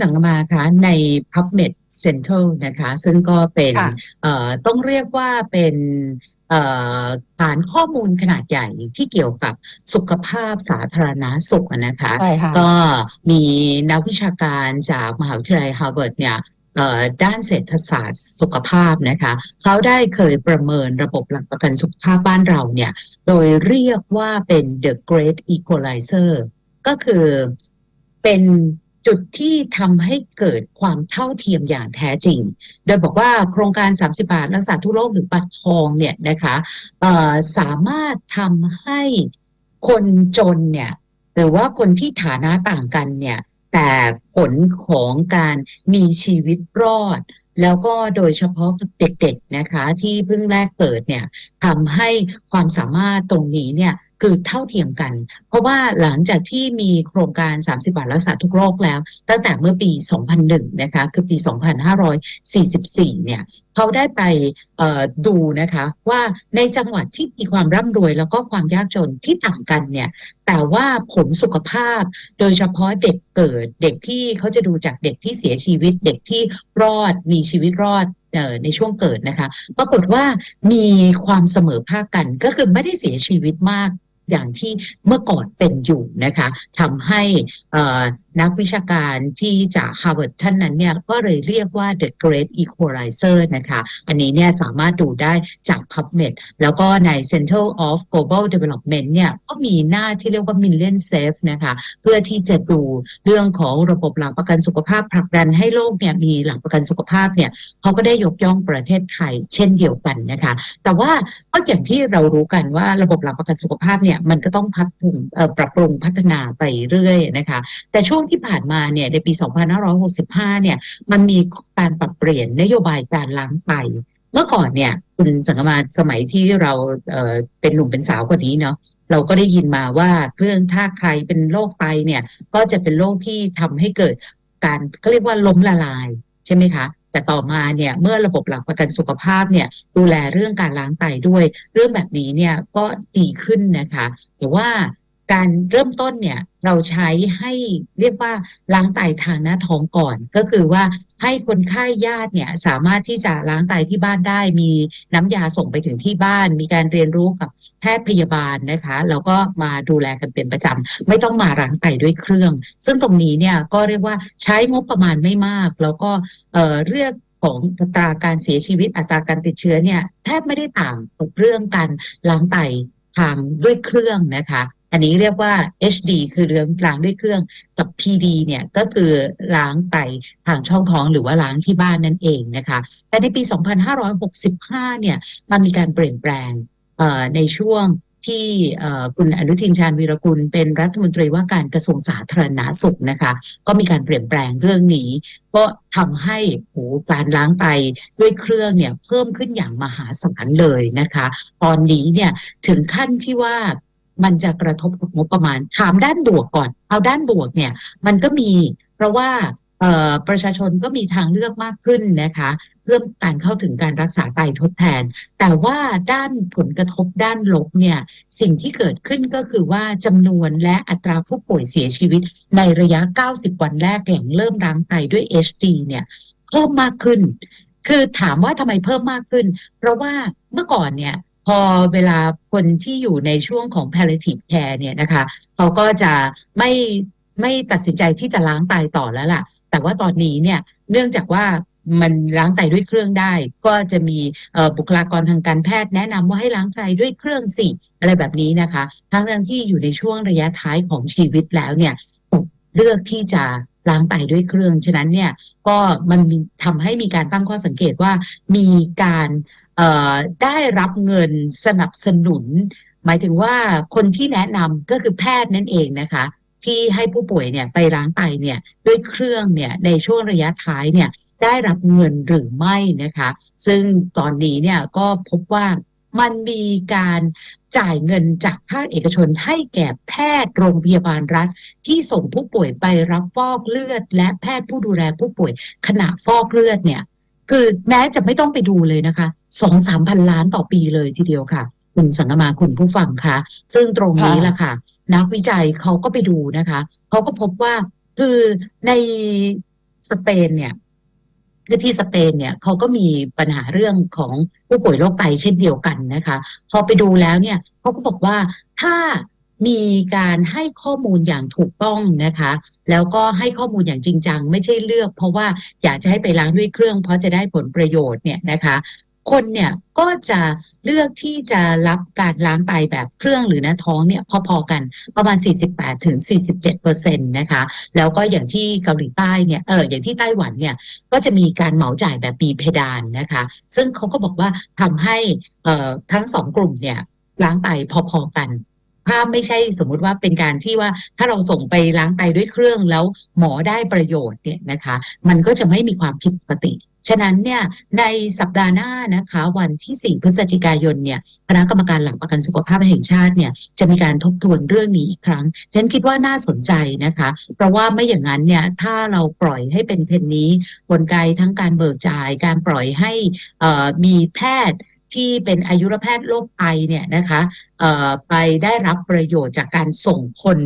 สังกมาคะใน PubMed Central นะคะ ซึ่งก็เป็นค่ะเอ่อต้องเรียกว่าเป็นเอ่อฐานข้อมูลขนาดใหญ่ที่เกี่ยวกับสุขภาพสาธารณสุขอะนะคะใช่ค่ะก็มีนักวิชาการจากมหาวิทยาลัยฮาร์วาร์ดเนี่ยเอ่อด้านเศรษฐศาสตร์สุขภาพนะคะเขาได้เคยประเมินระบบหลักประกันสุขภาพบ้านเราเนี่ย โดยเรียกว่าเป็น the great equalizer ก็คือเป็น จุดที่ทำให้เกิดความเท่าเทียมอย่างแท้จริง โดยบอกว่าโครงการ 30 บาทรักษาทุกโรคหรือบัตรทองเนี่ยนะคะสามารถทำให้คนจนเนี่ยหรือว่าคนที่ฐานะต่างกันเนี่ยแต่ผลของการมีชีวิตรอด แล้วก็โดยเฉพาะเด็กๆนะคะ ที่เพิ่งแรกเกิดเนี่ยทำให้ความสามารถตรงนี้เนี่ย คือเท่าเทียมกัน เพราะว่าหลังจากที่มีโครงการ 30 บาทรักษาทุกโรคแล้ว ตั้งแต่เมื่อปี 2001 นะคะ คือปี 2544 เนี่ยเขาได้ไปดูนะคะว่าในจังหวัดที่มีความร่ำรวยแล้วก็ความยากจนที่ต่างกันเนี่ยแต่ว่าผลสุขภาพ โดยเฉพาะเด็กเกิดเด็กที่เขาจะดูจากเด็กที่เสียชีวิต เด็กที่รอดมีชีวิตรอดในช่วงเกิดนะคะ ปรากฏว่ามีความเสมอภาคกันก็คือไม่ได้เสียชีวิตมาก อย่างที่เมื่อก่อนเป็นอยู่นะคะทำให้อ่อ นักวิชาการที่จาก Harvard ท่านนั้นเนี่ยก็เลยเรียกว่า the great equalizer นะคะ อันนี้เนี่ยสามารถดูได้จาก PubMed แล้วก็ใน Center of Global Development เนี่ยก็มีหน้าที่เรียกว่า Million Safe นะคะเพื่อที่จะดูเรื่องของระบบหลักประกันสุขภาพผลักดันให้โลกเนี่ยมีหลักประกันสุขภาพเนี่ยเขาก็ได้ยกย่องประเทศไทยเช่นเดียวกันนะคะ แต่ว่าก็อย่างที่เรารู้กันว่าระบบหลักประกันสุขภาพเนี่ยมันก็ต้องพัฒปรุงเอ่อปรับปรุงพัฒนาไปเรื่อยนะคะ แต่ช่วงที่ผ่านมาเนี่ยในปี 2565 เนี่ยมันมีการปรับเปลี่ยนนโยบายการล้างไตเมื่อก่อนเนี่ยคุณสังกมาสมัยที่เราเเป็นหนุ่มเป็นสาวกว่านี้เนาะเราก็ได้ยินมาว่าเรื่องถ้าใครเป็นโรคไตเนี่ยก็จะเป็นโรคที่ทำให้เกิดการเขาเรียกว่าล้มละลายใช่ไหมคะแต่ต่อมาเนี่ยเมื่อระบบหลักประกันสุขภาพเนี่ยดูแลเรื่องการล้างไตด้วย เรื่องแบบนี้เนี่ยก็ดีขึ้นนะคะแต่ว่า การเริ่มต้นเนี่ยเราใช้ให้เรียกว่าล้างไตทางหน้าท้องก่อน ก็คือว่าให้คนไข้ญาติเนี่ยสามารถที่จะล้างไตที่บ้านได้ มีน้ำยาส่งไปถึงที่บ้าน มีการเรียนรู้กับแพทย์พยาบาลนะคะแล้วก็มาดูแลกันเป็นประจำไม่ต้องมาล้างไตด้วยเครื่อง ซึ่งตรงนี้เนี่ยก็เรียกว่าใช้งบประมาณไม่มาก แล้วก็เอ่อเรื่องของอัตราการเสียชีวิตอัตราการติดเชื้อเนี่ยแทบไม่ได้ต่างกับเรื่องการล้างไตทางด้วยเครื่องนะคะ อันนี้เรียกว่า HD คือเรื่องล้างด้วยเครื่องกับ PD เนี่ยก็คือล้างไตทางช่องท้องหรือว่าล้างที่บ้านนั่นเองนะคะแต่ในปี 2565 เนี่ยมันมีการเปลี่ยนแปลงในช่วงที่คุณอนุทินชาญวีรกุลเป็นรัฐมนตรีว่าการกระทรวงสาธารณาสุขนะคะ ก็มีการเปลี่ยนแปลงเรื่องนี้ ก็ทำให้โหการล้างไตด้วยเครื่องเนี่ยเพิ่มขึ้นอย่างมหาศาลเลยนะคะ ตอนนี้เนี่ยถึงขั้นที่ว่า มันจะกระทบกับงบประมาณ ถามด้านบวกก่อน เอาด้านบวกเนี่ย มันก็มีเพราะว่าประชาชนก็มีทางเลือกมากขึ้นนะคะ เพื่อการเข้าถึงการรักษาไตทดแทน แต่ว่าด้านผลกระทบด้านลบเนี่ย สิ่งที่เกิดขึ้นก็คือว่าจำนวนและอัตราผู้ป่วยเสียชีวิต ในระยะ 90 วันแรกหลังเริ่มล้างไตด้วย HD เนี่ยเพิ่มมากขึ้น คือถามว่าทำไมเพิ่มมากขึ้น เพราะว่าเมื่อก่อนเนี่ย พอเวลาคนที่อยู่ในช่วงของ palliative care เนี่ยนะคะเขาก็จะไม่ไม่ตัดสินใจที่จะล้างไตต่อแล้วล่ะ แต่ว่าตอนนี้เนี่ยเนื่องจากว่ามันล้างไตด้วยเครื่องได้ ก็จะมีบุคลากรทางการแพทย์แนะนำว่าให้ล้างไตด้วยเครื่องสิอะไรแบบนี้นะคะ ทั้งทั้งที่อยู่ในช่วงระยะท้ายของชีวิตแล้วเนี่ยเลือกที่จะ ล้างไตด้วยเครื่อง ฉะนั้นเนี่ยก็มันมีทำให้มีการตั้งข้อสังเกตว่ามีการได้รับเงินสนับสนุน หมายถึงว่าคนที่แนะนำก็คือแพทย์นั่นเองนะคะ ที่ให้ผู้ป่วยเนี่ยไปล้างไตเนี่ยด้วยเครื่องเนี่ยในช่วงระยะท้ายเนี่ยได้รับเงินหรือไม่นะคะ ซึ่งตอนนี้เนี่ยก็พบว่า มันมีการจ่ายเงินจากภาคเอกชนให้แก่แพทย์โรงพยาบาลรัฐ ที่ส่งผู้ป่วยไปรับฟอกเลือด และแพทย์ผู้ดูแลผู้ป่วยขณะฟอกเลือดเนี่ย คือแม้จะไม่ต้องไปดูเลยนะคะสองสามพันล้านต่อปีเลยทีเดียวค่ะ คุณสังกมาคุณผู้ฟังคะซึ่งตรงนี้ค่ะแหละค่ะ นักวิจัยเขาก็ไปดูนะคะเขาก็พบว่าคือในสเปนเนี่ย คือที่สเปนเนี่ยเขาก็มีปัญหาเรื่องของผู้ป่วยโรคไตเช่นเดียวกันนะคะ พอไปดูแล้วเนี่ยเขาก็บอกว่าถ้ามีการให้ข้อมูลอย่างถูกต้องนะคะ แล้วก็ให้ข้อมูลอย่างจริงจัง ไม่ใช่เลือก เพราะว่าอยากจะให้ไปล้างด้วยเครื่อง เพราะจะได้ผลประโยชน์เนี่ยนะคะ คนเนี่ยก็จะเลือกที่จะรับการล้างไตแบบเครื่องหรือหน้าท้องเนี่ยพอๆกันประมาณ 48ถึง47เปอร์เซ็นต์นะคะ แล้วก็อย่างที่เกาหลีใต้เนี่ยเอออย่างที่ไต้หวันเนี่ยก็จะมีการเหมาจ่ายแบบปีเพดานนะคะ ซึ่งเขาก็บอกว่าทำให้เอ่อทั้งสองกลุ่มเนี่ยล้างไตพอๆกันถ้าไม่ใช่สมมุติว่าเป็นการที่ว่าถ้าเราส่งไปล้างไตด้วยเครื่องแล้วหมอได้ประโยชน์เนี่ยนะคะ มันก็จะไม่มีความผิดปกติ ฉะนั้นเนี่ยในสัปดาห์หน้านะคะวันที่ 4 พฤศจิกายนเนี่ยคณะกรรมการหลักประกันสุขภาพแห่งชาติเนี่ยจะมีการทบทวนเรื่องนี้อีกครั้ง ฉันคิดว่าน่าสนใจนะคะ เพราะว่าไม่อย่างนั้นเนี่ยถ้าเราปล่อยให้เป็นเทรนนี้กลไกทั้งการเบิกจ่าย การปล่อยให้อ่อมีแพทย์ ที่เป็นอายุรแพทย์โรคไตเนี่ยนะคะเอ่อไปได้รับประโยชน์จากการส่งคน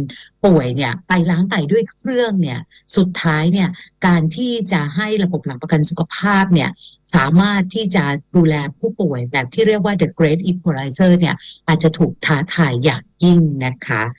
ป่วยเนี่ยไปล้างไตด้วยเครื่องเนี่ยสุดท้ายเนี่ยการที่จะให้ระบบหลังประกันสุขภาพเนี่ยสามารถที่จะดูแลผู้ป่วยแบบที่เรียกว่า the great equalizer เนี่ยอาจจะถูกท้าทายอย่างยิ่งนะคะ